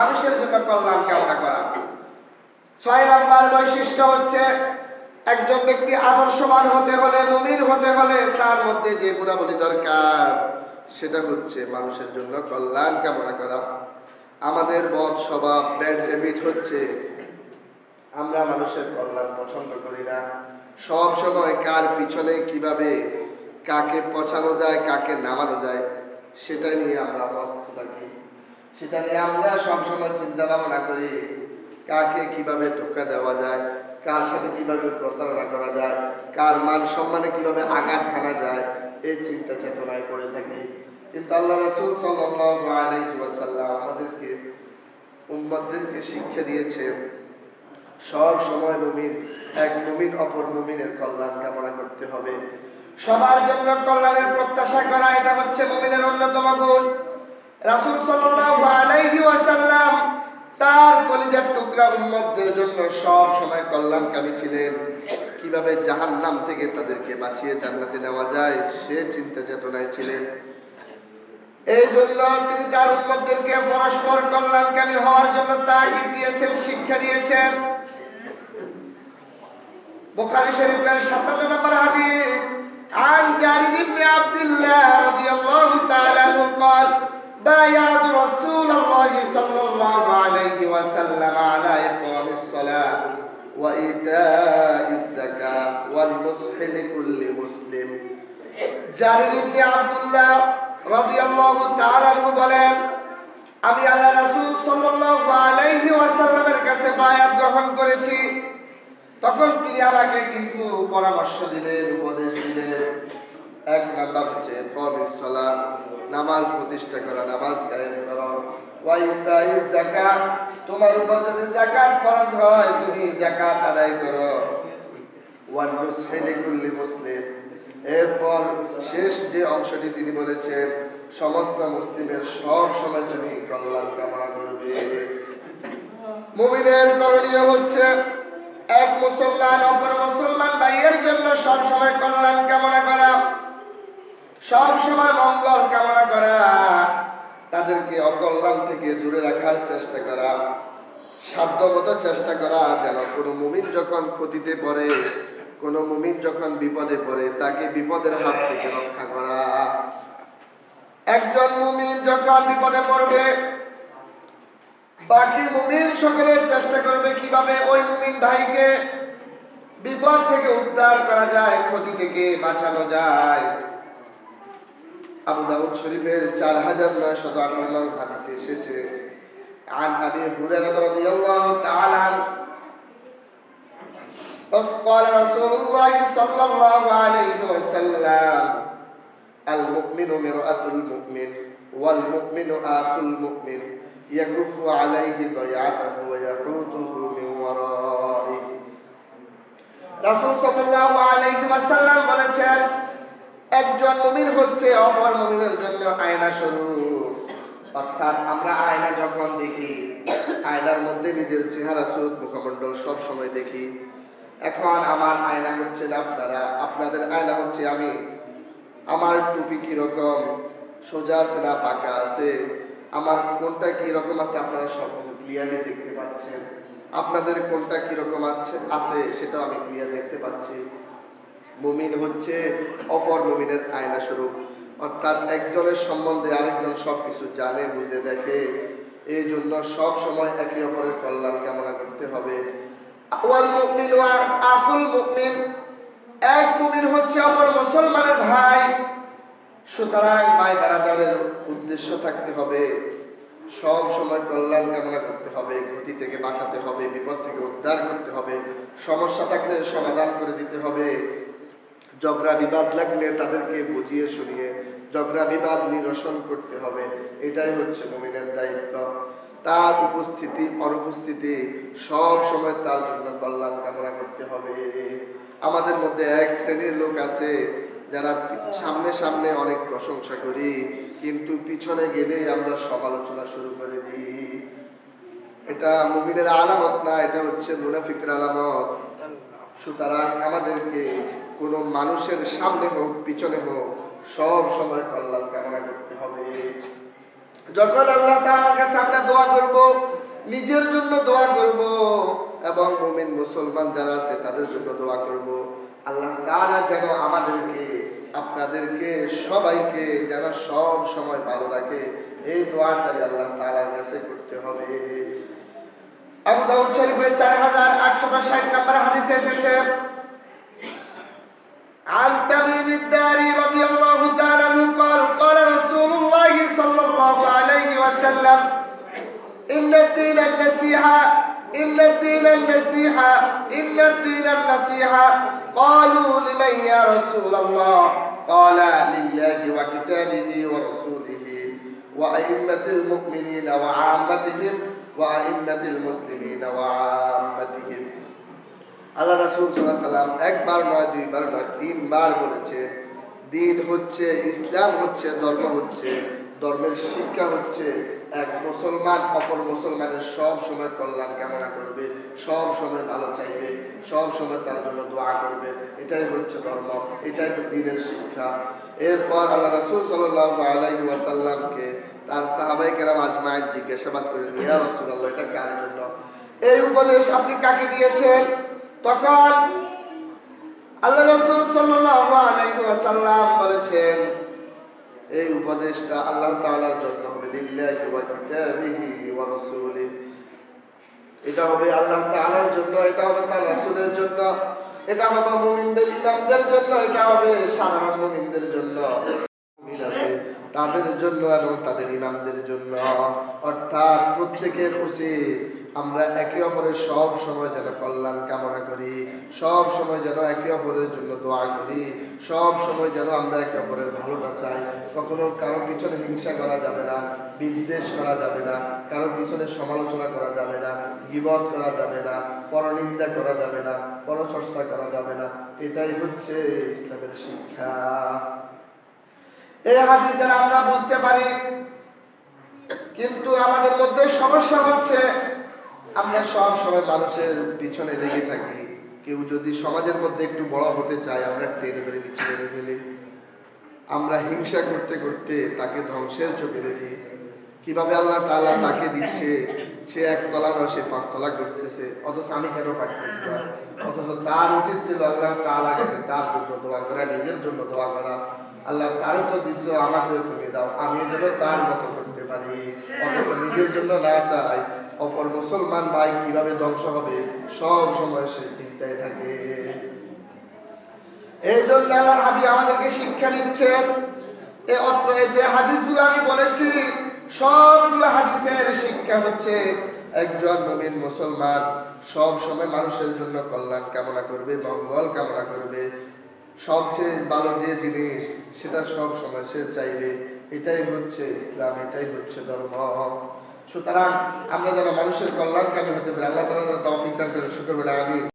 মানুষের জন্য কল্যাণ কামনা করা। ছয় নাম্বার বৈশিষ্ট্য হচ্ছে, একজন ব্যক্তি আদর্শবান হতে হলে, মুমিন হতে হলে তার মধ্যে যে গুণাবলী দরকার, সেটা হচ্ছে মানুষের জন্য কল্যাণ কামনা করা। আমাদের বদ স্বভাব, ব্যাড হ্যাবিট হচ্ছে, আমরা মানুষের কল্যাণ পছন্দ করি না। সব সময় কার পিছনে কীভাবে কাকে পচানো যায়, কাকে নামানো যায় সেটা নিয়ে আমরা মত থাকি সেটা নিয়ে আমরা সবসময় চিন্তা ভাবনা করি, কাকে কীভাবে ধোকা দেওয়া যায়, কার সাথে কীভাবে প্রতারণা করা যায়, কার মান সম্মানে কীভাবে আঘাত হানা যায়, এই চিন্তা চেতনায় পড়ে থাকি। কিন্তু আল্লাহ রাসূল সাল্লাল্লাহু আমাদেরকে, উম্মতদেরকে শিক্ষা দিয়েছেন, সব সময় মুমিন, এক মুমিন অপর মুমিনের কল্যাণ কামনা করতে হবে। সবার জন্য কল্যাণের প্রত্যাশা করা, এটা হচ্ছে মুমিনের অন্যতম গুণ। রাসূল সাল্লাল্লাহু আলাইহি ওয়াসাল্লাম তার কলিজার টুকরা উম্মতদের জন্য সব সময় কল্যাণকামী ছিলেন কিভাবে জাহান্নাম থেকে তাদেরকে বাঁচিয়ে জান্নাতে নেওয়া যায় সে চিন্তা চেতনায় ছিলেন এই জন্য তিনি তার উম্মতদেরকে পরস্পর কল্যাণকামী হওয়ার জন্য তাগিদ দিয়েছেন শিক্ষা দিয়েছেন বুখারী শরীফের 57 নম্বর হাদিস عن جابر بن عبد الله رضي الله تعالى عنه قال بايعت رسول الله صلى الله عليه وسلم على إقام الصلاة وإيتاء الزكاة والنصح لكل مسلم জারির ইবনে আব্দুল্লাহ রাদিয়াল্লাহু তাআলা আনহু বলেন আমি আল্লাহ রাসূল সাল্লাল্লাহু আলাইহি ওয়াসাল্লামের কাছে বায়াত গ্রহণ করেছি তখন তিনি আমাকে কিছু পরামর্শ দিলেন উপদেশ দিলেন এক নাম্বার হচ্ছে কমিস সালাত নামাজ প্রতিষ্ঠা করা, নামাজ কায়েম করো। যাকাত, তোমার উপর যদি যাকাত ফরজ হয়, তুমি যাকাত আদায় করো। ওয়ান লিকুল্লি মুসলিম। এরপর শেষ যে অংশটি তিনি বলেছেন, সমস্ত মুসলিমের সব সময় তুমি কল্যাণ কামনা করবে। মুমিনের করণীয় হচ্ছে, এক মুসলমান অপর মুসলমান ভাইয়ের জন্য সব সময় কল্যাণ কামনা করা। সব সময় মঙ্গল কামনা করা, তাদেরকে অকল্যাণ থেকে দূরে রাখার চেষ্টা করা, সাধ্যমতো চেষ্টা করা, যেন কোনো মুমিন যখন ক্ষতিতে পড়ে, কোন মুমিন যখন বিপদে পড়ে, তাকে বিপদের হাত থেকে রক্ষা করা। একজন মুমিন যখন বিপদে পড়বে, বাকি মুমিন সকলে চেষ্টা করবে কীভাবে ওই মুমিন ভাইকে বিপদ থেকে উদ্ধার করা যায়, ক্ষতি থেকে বাঁচানো যায়। আবু দাউদ শরীফের চার হাজার নয়শত আঠারো নং হাদিসে এসেছে عن أبي هريرة رضي الله تعالى عنه قال رسول الله صلى الله عليه وسلم المؤمن مرآة المؤمن والمؤمن آخو المؤمن يكف عليه ضيعته ويحوطه من ورائه রাসূল সাল্লাল্লাহু আলাইহি ওয়াসাল্লাম বলেছেন একজন মুমিন হচ্ছে, অপর মুমিনের জন্য আয়না স্বরূপ। অর্থাৎ আমরা আয়না যখন দেখি, আয়নার মধ্যে নিজের চেহারা স্রোত মুখমণ্ডল সব সময় দেখি। এখন আমার আয়না হচ্ছে আপনারা, আপনাদের আয়না হচ্ছে আমি। আমার টুপি কীরকম? সোজা আছে না পাকা আছে? আমার কোনটা কি রকম আছে আপনারা সব ক্লিয়ারলি দেখতে পাচ্ছেন। আপনাদের কোনটা কি রকম আছে আছে সেটাও আমি ক্লিয়ার দেখতে পাচ্ছি। মুমিন হচ্ছে অপর মুমিনের আয়না স্বরূপ অর্থাৎ একজনের সম্বন্ধে আরেকজন সবকিছু জানে, বুঝে, দেখে। এই জন্য সব সময় একে অপরের কল্যাণ কামনা করতে হবে। ওয়াল মুমিন ওয়া আকুল মুমিন, এক মুমিন হচ্ছে অপর মুসলমানের ভাই। সুতরাং ভাই বেড়াদারের উদ্দেশ্য থাকতে হবে। সব সময় কল্যাণ কামনা করতে হবে, ক্ষতি থেকে বাঁচাতে হবে, বিপদ থেকে উদ্ধার করতে হবে, সমস্যা থাকলে সমাধান করে দিতে হবে। ঝগড়া বিবাদ লাগলে তাদেরকে বুঝিয়ে শুনিয়ে ঝগড়া বিবাদ নিরসন করতে হবে। এটাই হচ্ছে মুমিনের দায়িত্ব। তার উপস্থিতি, অনুপস্থিতি সব সময় তার জন্য কল্যাণ কামনা করতে হবে। আমাদের মধ্যে এক শ্রেণির লোক আছে, যারা সামনে সামনে অনেক প্রশংসা করি, কিন্তু পিছনে গেলে আমরা সমালোচনা শুরু করে দিই। এটা মুমিনের আলামত না, এটা হচ্ছে মুনাফিকের আলামত। সুতরাং আমাদেরকে কোনো মানুষের সামনে হোক, পিছনে হোক, সব সময় কল্যাণ কামনা করতে হবে। যখন আল্লাহ তাআলার কাছে আমরা দোয়া করব, নিজের জন্য দোয়া করব এবং মুমিন মুসলমান যারা আছে তাদের জন্য দোয়া করব। আল্লাহ তাআলা যেন আমাদেরকে, আপনাদেরকে, সবাইকে যেন সব সময় ভালো রাখে। এই দোয়াটাই আল্লাহ তাআলার কাছে করতে হবে। আবু দাউদ শরীফে 4860 নম্বর হাদিসে এসেছে عن تميم الداري رضي الله تعالى عنه قال قال رسول الله صلى الله عليه وسلم إن الدين النصيحة إن الدين النصيحة إن الدين النصيحة قالوا لمن يا رسول الله؟ قال لله وكتابه ورسوله وأئمة المؤمنين وعامتهم وأئمة المسلمين وعامتهم. আল্লাহ রাসূল আলাইহি সাল্লাম একবার নয়, দুইবার নয়, তিনবার বলেছে, দিন হচ্ছে, ইসলাম হচ্ছে, ধর্ম হচ্ছে, ধর্মের শিক্ষা হচ্ছে, এক মুসলমান অপর মুসলমানের সব সময় কল্যাণ কামনা করবে, সব সময় ভালো চাইবে, সব সময় তার জন্য দোয়া করবে, এটাই হচ্ছে ধর্ম, এটাই তো দিনের শিক্ষা। এরপর আল্লাহ রাসূল সাল্লাল্লাহু আলাইহি ওয়াসাল্লামকে তার সাহাবাই কেরাম আজমাইন জিজ্ঞাসাবাদ করেন ইয়া রাসূলুল্লাহ, এটা কার জন্য? এই উপদেশ আপনি কাকে দিয়েছেন? তখন আল্লাহ রসুল ওয়াসাল্লাম বলেছেন, এই উপদেশটা আল্লাহ তাআলার জন্য হবে লিল্লাহি এটা হবে আল্লাহ তাআলার জন্য, এটা হবে তার রাসূলের জন্য, এটা হবে মুমিনদের ইমামদের জন্য, এটা হবে সাধারণ মুমিনদের জন্য। তাদের জন্য এবং তাদের ইমামদের জন্য। অর্থাৎ প্রত্যেকের উচিত আমরা একে অপরের সব সময় যেন কল্যাণ কামনা করি, সব সময় যেন একে অপরের জন্য দোয়া করি, সব সময় যেন আমরা একে অপরের ভালোটা চাই। কখনো কারও পিছনে হিংসা করা যাবে না, বিদ্বেষ করা যাবে না, কারও পিছনে সমালোচনা করা যাবে না, গিবত করা যাবে না, পরনিন্দা করা যাবে না, পরচর্চা করা যাবে না। এটাই হচ্ছে ইসলামের শিক্ষা। এই হাদিস দ্বারা আমরা বুঝতে পারি, কিন্তু আমাদের মধ্যে সমস্যা হচ্ছে আমরা সব সময় মানুষের পিছনে লেগে থাকি। কেউ যদি সমাজের মধ্যে একটু বড় হতে চায়, আমরা টেনে ধরে নিচে টেনে ফেলি। আমরা হিংসা করতে করতে তাকে ধ্বংসের চোখে দেখি। কীভাবে আল্লাহ তাআলা তাকে দিচ্ছে? সে একতলা নয়, সে পাঁচতলা করতেছে। অথচ আমি কেন পারতেছি না? অথচ তার উচিত ছিল আল্লাহ তাআলার কাছে তার জন্য দোয়া করা, নিজের জন্য দোয়া করা। আল্লাহ তারও তো দিচ্ছ আমাকেও তুমি দাও। আমি যেন তার মতো করতে পারি। অথচ নিজের জন্য না চাই অপর মুসলমান ভাই কীভাবে ধ্বংস হবে? সব সময় সে চিন্তায় থাকে। এই জন্য আল্লাহর হাবিব আমাদেরকে শিক্ষা দিচ্ছেন এ অত্র যে হাদিসগুলো আমি বলেছি, সবগুলো হাদিসের শিক্ষা হচ্ছে একজন মুমিন মুসলমান সব সময় মানুষের জন্য কল্যাণ কামনা করবে, মঙ্গল কামনা করবে। সবচেয়ে ভালো যে জিনিস, সেটা সব সময় সে চাইবে। এটাই হচ্ছে ইসলাম, এটাই হচ্ছে ধর্ম। সুতরাং আমরা যেন মানুষের কল্যাণকামী হতে পারি। আল্লাহ তালা তফিক দান করে শুক্রবেলা বলে আমিন।